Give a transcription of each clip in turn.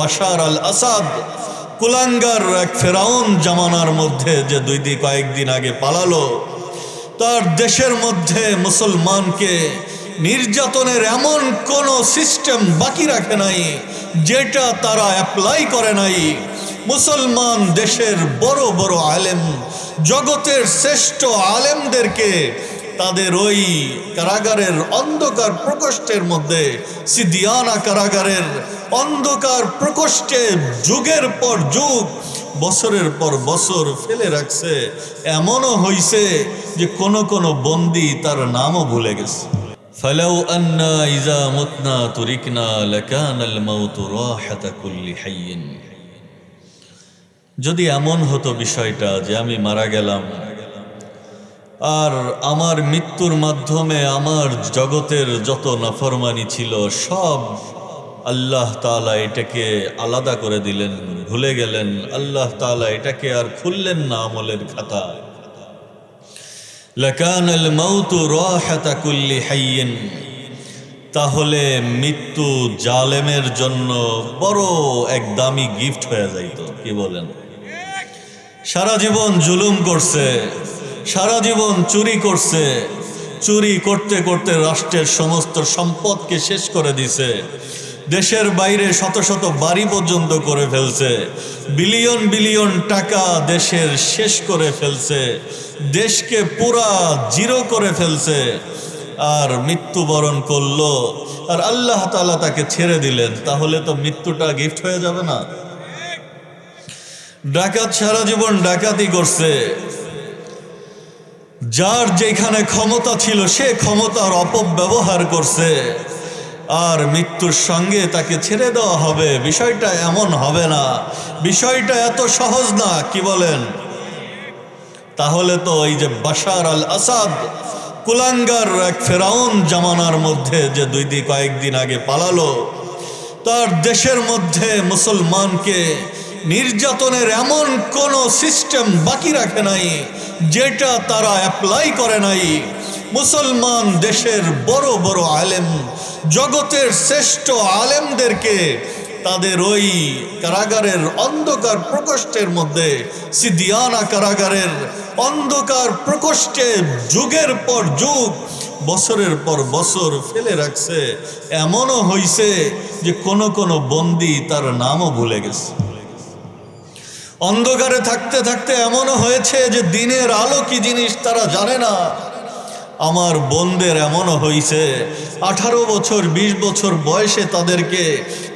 বাশার আল আসাদ, কুলাঙ্গার এক ফেরাউন জামানার মধ্যে যে দুই দিন কয়েকদিন আগে পালালো, তার দেশের মধ্যে মুসলমানকে নির্যাতনের এমন কোন সিস্টেম বাকি রাখে নাই, যেটা তারা অ্যাপ্লাই করে নাই। মুসলমান দেশের বড় বড় আলেম, জগতের শ্রেষ্ঠ আলেমদেরকে তাদের ওই কারাগারের অন্ধকার প্রকোষ্ঠের মধ্যে সিদিয়ানা কারাগারের অন্ধকার প্রকোষ্ঠে যুগের পর যুগ বছরের পর বছর ফেলে রাখছে এমনও হইছে যে কোন কোন বন্দি তার নামও ভুলে গেছে فلو أنا إذا متنا تركنا لكان الموت راحة كل حي যদি এমন হতো বিষয়টা যে আমি মারা গেলাম আর আমার মৃত্যুর মাধ্যমে আমার জগতের যত নাফরমানি ছিল সব আল্লাহ তাআলা এটাকে আলাদা করে দিলেন, ভুলে গেলেন। আল্লাহ তাআলা এটাকে আর খুললেন না আমলের খাতা তাহলে মৃত্যু জালেমের জন্য বড় এক দামি গিফট হয়ে যাইত, কি বলেন? সারা জীবন জুলুম করছে, সারা জীবন চুরি করছে, চুরি করতে করতে রাষ্ট্রের সমস্ত সম্পদকে শেষ করে দিছে। দেশের বাইরে শত শত বাড়ি পর্যন্ত করে ফেলছে। বিলিয়ন বিলিয়ন টাকা দেশের শেষ করে ফেলছে। দেশকে পুরা জিরো করে ফেলছে। আর মৃত্যুবরণ করল। আর আল্লাহ তাআলা তাকে ছেড়ে দিলেন। তাহলে তো মৃত্যুটা গিফট হয়ে যাবে না। ডাকাত সারা জীবন ডাকাতি করছে। যার যেখানে ক্ষমতা ছিল সে ক্ষমতার অপব্যবহার করছে। আর মৃত্যুর সঙ্গে তাকে ছেড়ে দেওয়া হবে। বিষয়টা এমন হবে না। বিষয়টা এত সহজ না, কি বলেন? তাহলে তো এই যে বাশার আল আসাদ, কুলাঙ্গার এক ফেরাউন জামানার মধ্যে যে দুই দিন কয়েকদিন আগে পালালো, তার দেশের মধ্যে মুসলমানকে নির্যাতনের এমন কোন সিস্টেম বাকি রাখে নাই, যেটা তারা অ্যাপ্লাই করে নাই। মুসলমান দেশের বড় বড় আলেম জগতের শ্রেষ্ঠ আলেমদেরকে তাদের ওই কারাগারের অন্ধকার প্রকোষ্ঠের মধ্যে, সিদিয়ানা কারাগারের অন্ধকার প্রকোষ্ঠে যুগের পর যুগ, বছরের পর বছর ফেলে রাখছে। এমনও হইছে যে কোন কোন বন্দি তার নামও ভুলে গেছে। অন্ধকারে থাকতে থাকতে এমনও হয়েছে যে দিনের আলো কি জিনিস তারা জানে না। আমার বোনদের এমনও হইছে, আঠারো বছর ২০ বছর বয়সে তাদেরকে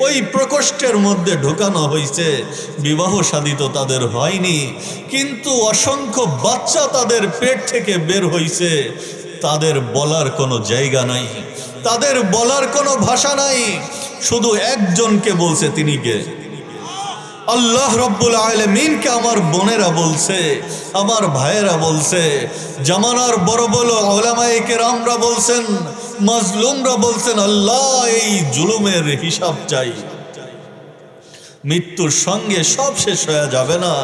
ওই প্রকোষ্ঠের মধ্যে ঢোকানো হয়েছে বিবাহ সাধিত তাদের হয়নি, কিন্তু অসংখ্য বাচ্চা তাদের পেট থেকে বের হইছে। তাদের বলার কোনো জায়গা নাই, তাদের বলার কোনো ভাষা নাই, শুধু একজনকে বলছে তিনি কে আল্লাহ রব্বুল আলমিনকে আমার বোনেরা বলছে, আমার ভাইয়েরা বলছে, জামানার বড় বড় ওলামায়ে কেরামরা বলছেন, মাজলুমরা বলছেন, আল্লাহ এই জুলুমের হিসাব চাই। মৃত্যুর সঙ্গে সব শেষ হয়ে যাবে না।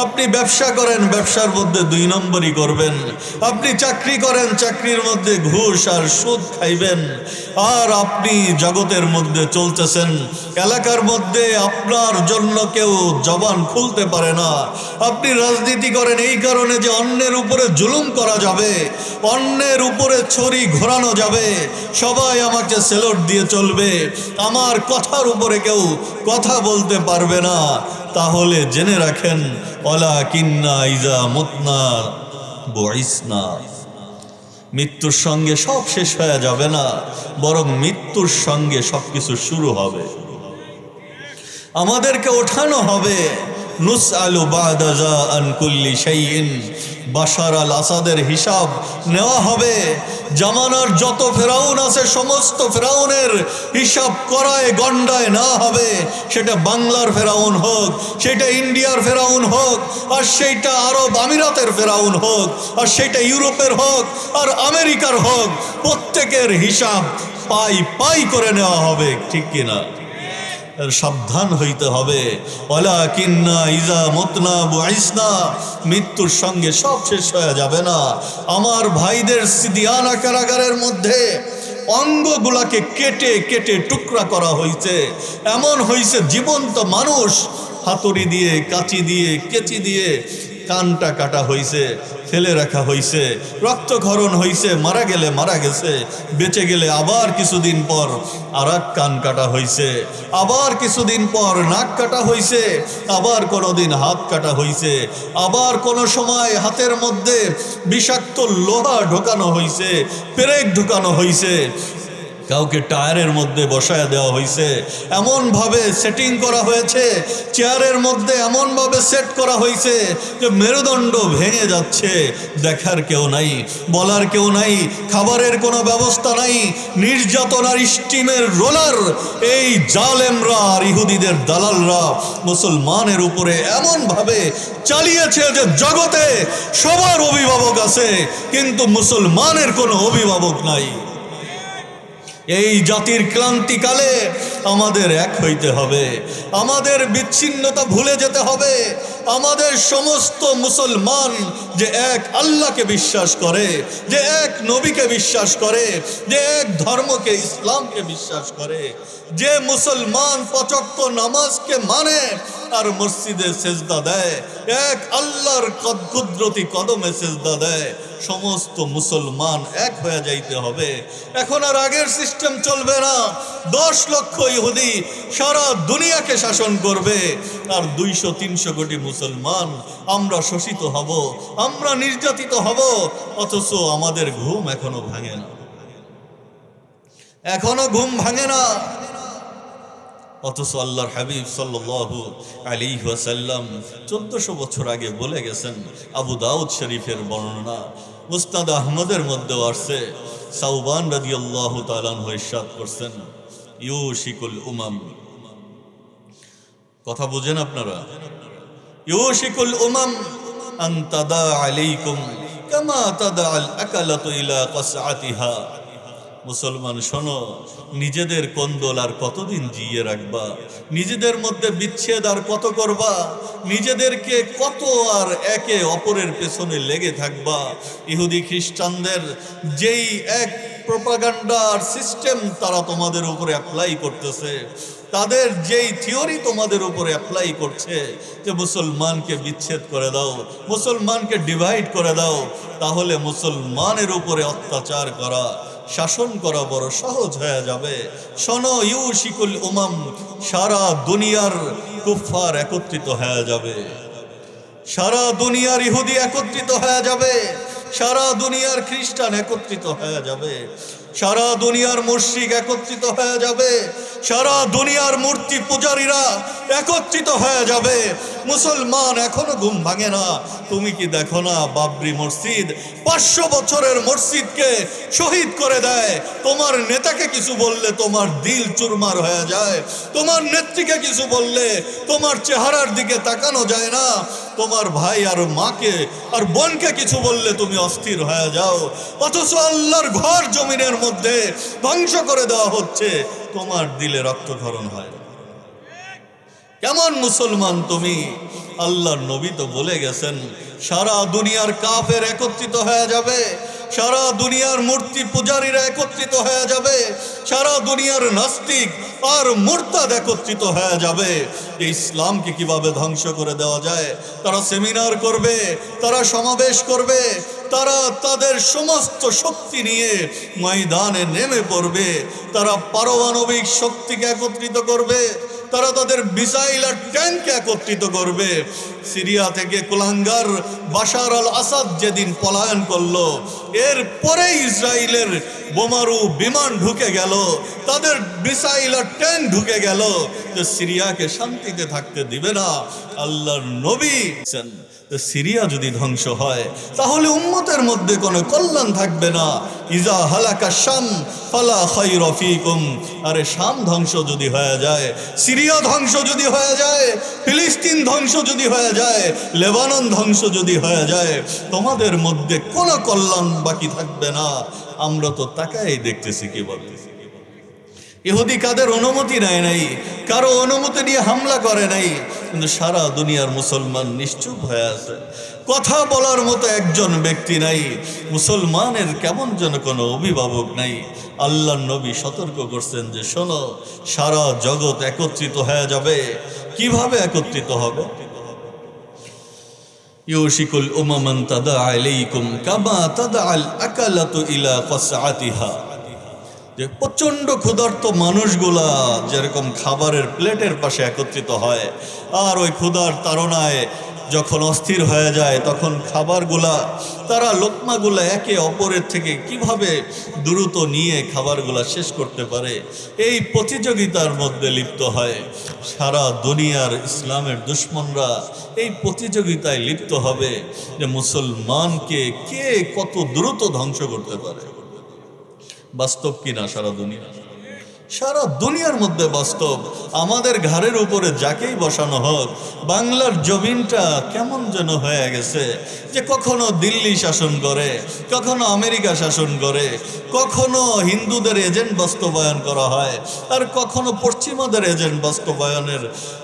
আপনি ব্যবসা করেন, ব্যবসার মধ্যে দুই নম্বরই করবেন। আপনি চাকরি করেন, চাকরির মধ্যে ঘুষ আর সুদ খাইবেন। আর আপনি জগতের মধ্যে চলতেছেন। এলাকার মধ্যে আপনার জন্য কেউ জবান খুলতে পারে না। আপনি রাজনীতি করেন, এই কারণে যে অন্যের উপরে জুলুম করা যাবে। অন্যের উপরে ছড়ি ঘোরানো যাবে। সবাই আমাকে সেলট দিয়ে চলবে। আমার কথার উপরে কেউ কথা বলতে পারবে না। তাহলে জেনে রাখেন অলা কিন্না ইজা মুতনা বইসনা। মৃত্যুর সঙ্গে সব শেষ হয়ে যাবে না, বরং মৃত্যুর সঙ্গে সবকিছু শুরু হবে। আমাদেরকে ওঠানো হবে। নুস আলু বাদাজা আনকুল্লি শাইইন। বাশার আল আসাদের হিসাব নেওয়া হবে। জামানার যত ফেরাউন আছে, সমস্ত ফেরাউনের হিসাব করায় গন্ডায় না হবে। সেটা বাংলার ফেরাউন হোক, সেটা ইন্ডিয়ার ফেরাউন হোক, আর সেইটা আরব আমিরাতের ফেরাউন হোক, আর সেটা ইউরোপের হোক, আর আমেরিকার হোক, প্রত্যেকের হিসাব পাই পাই করে নেওয়া হবে, ঠিক কিনা? সাবধান হইতে হবে। ওলা কিন্না মৃত্যুর সঙ্গে সব শেষ হয়ে যাবে না। আমার ভাইদের সিদিয়ানা কারাগারের মধ্যে অঙ্গগুলাকে কেটে কেটে টুকরা করা হয়েছে এমন হয়েছে জীবন্ত মানুষ, হাতুড়ি দিয়ে, কাচি দিয়ে, কেচি দিয়ে কানটা কাটা হইছে। ফেলে রাখা হইছে। রক্তক্ষরণ হইছে, মারা গেলে মারা গেছে, বেঁচে গেলে আবার কিছুদিন পর আর কান কাটা হইছে। আবার কিছুদিন পর নাক কাটা হইছে, আবার কোনোদিন হাত কাটা হইছে। আবার কোনো সময় হাতের মধ্যে বিষাক্ত লোহা ঢোকানো হইছে, পেরেক ঢুকানো হইছে। কাউকে টায়ারের মধ্যে বসায় দেওয়া হয়েছে এমনভাবে সেটিং করা হয়েছে, চেয়ারের মধ্যে এমনভাবে সেট করা হয়েছে যে মেরুদণ্ড ভেঙে যাচ্ছে। দেখার কেউ নাই, বলার কেউ নাই, খাবারের কোনো ব্যবস্থা নাই, নির্যাতনার স্টিমের রোলার। এই জালেমরা আর ইহুদিদের দালালরা মুসলমানের উপরে এমনভাবে চালিয়েছে যে জগতে সবার অভিভাবক আছে, কিন্তু মুসলমানের কোনো অভিভাবক নাই। এই জাতির ক্লান্তিকালে আমাদের এক হইতে হবে। আমাদের বিচ্ছিন্নতা ভুলে যেতে হবে। আমাদের সমস্ত মুসলমান যে এক আল্লাহকে বিশ্বাস করে, যে এক নবীকে বিশ্বাস করে, যে এক ধর্মকে ইসলামকে বিশ্বাস করে, যে মুসলমান পচক্ত নামাজকে মানে আর মসজিদে সেজদা দেয়, এক আল্লাহর কদ- কুদরতি কদমে সেজদা দেয়। সমস্ত মুসলমান এক হয়ে যাইতে হবে। এখন আর আগের সিস্টেম চলবে না। দশ লক্ষ ইহুদি সারা দুনিয়াকে শাসন করবে। আর দুইশো, তিনশো কোটি মুসলমান আমরা শোষিত হব, আমরা নির্যাতিত হব, অথচ আমাদের ঘুম এখনও ভাঙে না। এখনও ঘুম ভাঙে না। অথচ আল্লাহর হাবিব সাল্লাল্লাহু আলাইহি ওয়াসাল্লাম চোদ্দশো বছর আগে বলে গেছেন, আবু দাউদ শরীফের বর্ণনা মুস্তাদ আহমদের মধ্যেও আসছে। সাউবান রাদিয়াল্লাহু তাআলা ইরশাদ করছেন ইউশিকুল উমাম। কথা বুঝেন আপনারা? ইউশিকুল উমাম আন তাদা আলাইকুম কামা তাদা আল আকালাতু ইলা কাসআতিহা। মুসলমান, শোনো, নিজেদের কন্দল আর কতদিন জিয়ে রাখবা? নিজেদের মধ্যে বিচ্ছেদ আর কত করবা? নিজেদেরকে কত আর একে অপরের পেছনে লেগে থাকবা? ইহুদি খ্রিস্টানদের যেই এক প্রোপাগান্ডার সিস্টেম তারা তোমাদের উপরে অ্যাপ্লাই করতেছে। তাদের যেই থিওরি তোমাদের উপরে অ্যাপ্লাই করছে যে মুসলমানকে বিচ্ছেদ করে দাও, মুসলমানকে ডিভাইড করে দাও, তাহলে মুসলমানের উপরে অত্যাচার করা, শাসন করা বড় সহজ হয়ে যাবে। শোনো, ইউশিকুল উমাম, সারা দুনিয়ার কুফার একত্রিত হয়ে যাবে। সারা দুনিয়ার ইহুদি একত্রিত হয়ে যাবে। সারা দুনিয়ার খ্রিস্টান একত্রিত হয়ে যাবে। সারা দুনিয়ার মুশ্রিক একত্রিত হয়ে যাবে। সারা দুনিয়ার মূর্তি পূজারীরা একত্রিত হয়ে যাবে। মুসলমান এখনও ঘুম ভাঙে না। তুমি কি দেখো না বাবরি মসজিদ? পাঁচশো বছরের মসজিদকে শহীদ করে দেয়। তোমার নেতাকে কিছু বললে তোমার দিল চুরমার হয়ে যায়। তোমার নেত্রীকে কিছু বললে তোমার চেহারার দিকে তাকানো যায় না। তোমার ভাই আর মাকে আর বোনকে কিছু বললে তুমি অস্থির হয়ে যাও। অথচ আল্লাহর ঘর জমিনের মধ্যে ধ্বংস করে দেওয়া হচ্ছে। তোমার দিলে রক্তক্ষরণ হয়। কেমন মুসলমান তুমি? আল্লাহর নবী তো বলে গেছেন, সারা দুনিয়ার কাফের একত্রিত হয়ে যাবে, সারা দুনিয়ার মূর্তি পূজারীরা একত্রিত হয়ে যাবে, সারা দুনিয়ার নাস্তিক আর মুরতাদ একত্রিত হয়ে যাবে। যে ইসলামকে কীভাবে ধ্বংস করে দেওয়া যায়? তারা সেমিনার করবে, তারা সমাবেশ করবে, তারা তাদের সমস্ত শক্তি নিয়ে ময়দানে নেমে পড়বে, তারা পারমাণবিক শক্তিকে একত্রিত করবে তারা তাদের মিসাইল আর ট্যাঙ্ক একত্রিত করবে। সিরিয়া থেকে কুলাঙ্গার বাশার আল আসাদ যেদিন পলায়ন করল, এর পরে ইসরায়েলের বোমারু বিমান ঢুকে গেল, তাদের মিসাইল আর ট্যাঙ্ক ঢুকে গেল। তো সিরিয়াকে শান্তিতে থাকতে দিবে না, আল্লাহর নবী। সিরিয়া যদি ধ্বংস হয়, তাহলে উম্মতের মধ্যে কোনো কল্যাণ থাকবে না। ইজা হালাকা শাম, ফালা খাই রফিকুম আরে শাম ধ্বংস যদি হয়ে যায়, সিরিয়া ধ্বংস যদি হয়ে যায়, ফিলিস্তিন ধ্বংস যদি হয়ে যায়, লেবানন ধ্বংস যদি হয়ে যায়, তোমাদের মধ্যে কোনো কল্যাণ বাকি থাকবে না। আমরা তো তাকাই দেখতেছি কি বলতেছি। ইহুদি কাদের অনুমতি নেয় নাই, কারও অনুমতি নিয়ে হামলা করে নাই কিন্তু সারা দুনিয়ার মুসলমান নিশ্চুপ হয়ে আছে। কথা বলার মতো একজন ব্যক্তি নাই। মুসলমানের কেমন যেন কোনো অভিভাবক নাই। আল্লাহ নবী সতর্ক করছেন যে, শোনো, সারা জগৎ একত্রিত হয়ে যাবে। কীভাবে একত্রিত হবে? ইউশিকুল উমামান তাদা আলাইকুম কামা তাদা আল আকালাতু ইলা কসআতিহা যে প্রচণ্ড ক্ষুধার্ত মানুষগুলা যেরকম খাবারের প্লেটের পাশে একত্রিত হয়, আর ওই ক্ষুধার তাড়নায় যখন অস্থির হয়ে যায়, তখন খাবারগুলা, তারা লোকমাগুলা একে অপরের থেকে কীভাবে দ্রুত নিয়ে খাবারগুলা শেষ করতে পারে, এই প্রতিযোগিতার মধ্যে লিপ্ত হয়। সারা দুনিয়ার ইসলামের দুশ্মনরা এই প্রতিযোগিতায় লিপ্ত হবে যে মুসলমানকে কে কত দ্রুত ধ্বংস করতে পারে। বাস্তব কিনা সারা দুনিয়া? সারা দুনিয়ার মধ্যে বাস্তব। আমাদের ঘাড়ের উপরে যাকেই বসানো হোক, বাংলার জমিনটা কেমন যেন হয়ে গেছে যে কখনো দিল্লি শাসন করে, কখনো আমেরিকা শাসন করে, কখনো হিন্দুদের এজেন্ট বাস্তবায়ন করা হয়, আর কখনো পশ্চিমাদের এজেন্ট বাস্তবায়নের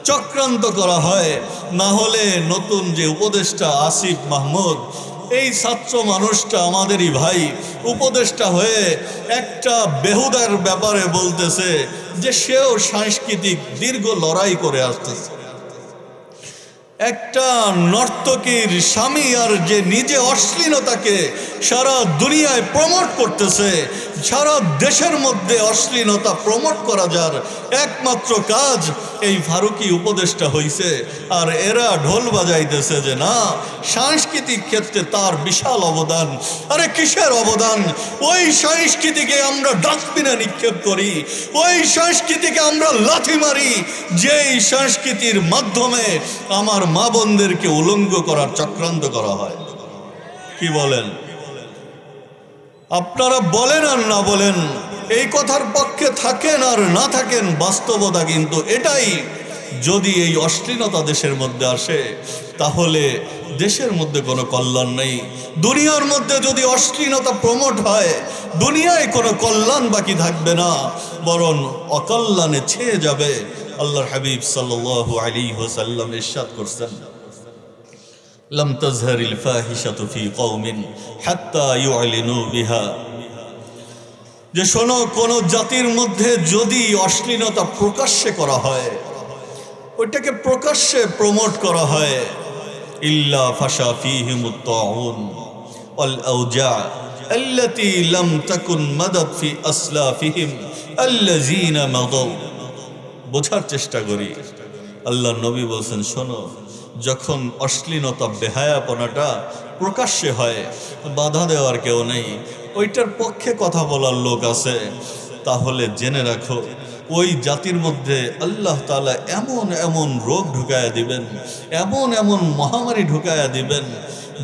চক্রান্ত করা হয়। না হলে নতুন যে উপদেষ্টা আসিফ মাহমুদ এই ছাত্র মানুষটা আমাদেরই ভাই। উপদেষ্টা হয়ে একটা বেহুদার ব্যাপারে বলতেছে যে সেও সাংস্কৃতিক দীর্ঘ লড়াই করে আসতেছে। একটা নর্তকীর স্বামী আর যে নিজে অশ্লীলতাকে সারা দুনিয়ায় প্রমোট করতেছে সারা দেশের মধ্যে অশ্লীলতা প্রমোট করা যার একমাত্র কাজ এই ফারুকি উপদেশটা হইছে। আর এরা ঢোল বাজাইতেছে যে না, সাংস্কৃতিক ক্ষেত্রে তার বিশাল অবদান। আরে কিসের অবদান? ওই সংস্কৃতিকে আমরা ডাস্টবিনে নিক্ষেপ করি, ওই সংস্কৃতিকে আমরা লাথি মারি, যেই সংস্কৃতির মাধ্যমে আমার মা বোনদেরকে উলঙ্গ করার চক্রান্ত করা হয়। কি বলেন? আপনারা বলেন আর না বলেন, এই কথার পক্ষে থাকেন আর না থাকেন বাস্তবতা কিন্তু এটাই। যদি এই অশ্লীলতা দেশের মধ্যে আসে, তাহলে দেশের মধ্যে কোনো কল্যাণ নেই। দুনিয়ার মধ্যে যদি অশ্লীলতা প্রমোট হয়, দুনিয়ায় কোনো কল্যাণ বাকি থাকবে না, বরং অকল্যাণে ছেয়ে যাবে। আল্লাহর হাবিব সাল্লাল্লাহু আলাইহি ওয়াসাল্লাম ইরশাদ করছেন। لم تظهر الفاحشة في قوم حتى يعلنوا بها যে শোনো কোন জাতির মধ্যে যদি অশ্লীলতা প্রকাশ্যে করা হয় ওইটাকে প্রকাশ্যে প্রমোট করা হয় ইল্লা ফাশা ফিহিম الطاعون والأوجاع التي لم تكن مدت في أسلافهم الذين مضوا বোঝার চেষ্টা করি আল্লাহ নবী বলছেন শোনো যখন অশ্লীলতা, বেহায়াপনাটা প্রকাশ্যে হয়, বাধা দেওয়ার কেউ নেই, ওইটার পক্ষে কথা বলার লোক আছে। তাহলে জেনে রাখো, ওই জাতির মধ্যে আল্লাহ তাআলা এমন এমন রোগ ঢুকায়া দিবেন, এমন এমন মহামারী ঢুকায়া দিবেন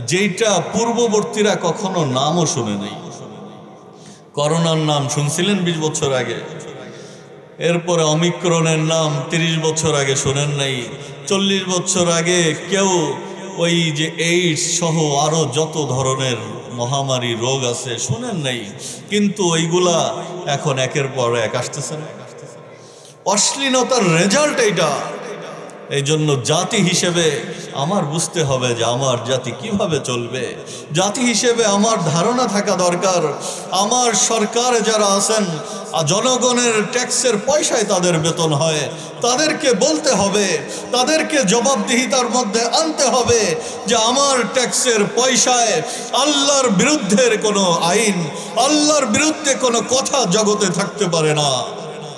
যেটা পূর্ববর্তীরা কখনো নামও শুনে নেই। করোনার নাম শুনছিলেন বিশ বছর আগে? এরপরে অমিক্রণের নাম তিরিশ বছর আগে শোনেন নাই। চল্লিশ বছর আগে কেউ ওই যে এইডস সহ আরও যত ধরনের মহামারী রোগ আছে শোনেন নাই। কিন্তু ওইগুলা এখন একের পর এক আসতেছে না। অশ্লীলতার রেজাল্ট এইটা। এই জন্য জাতি হিসেবে আমার বুঝতে হবে যে আমার জাতি কীভাবে চলবে। জাতি হিসেবে আমার ধারণা থাকা দরকার। আমার সরকার যারা আছেন জনগণের ট্যাক্সের পয়সায় তাদের বেতন হয়। তাদেরকে বলতে হবে, তাদেরকে জবাবদিহিতার মধ্যে আনতে হবে যে আমার ট্যাক্সের পয়সায় আল্লাহর বিরুদ্ধের কোনো আইন, আল্লাহর বিরুদ্ধে কোনো কথা জগতে থাকতে পারে না।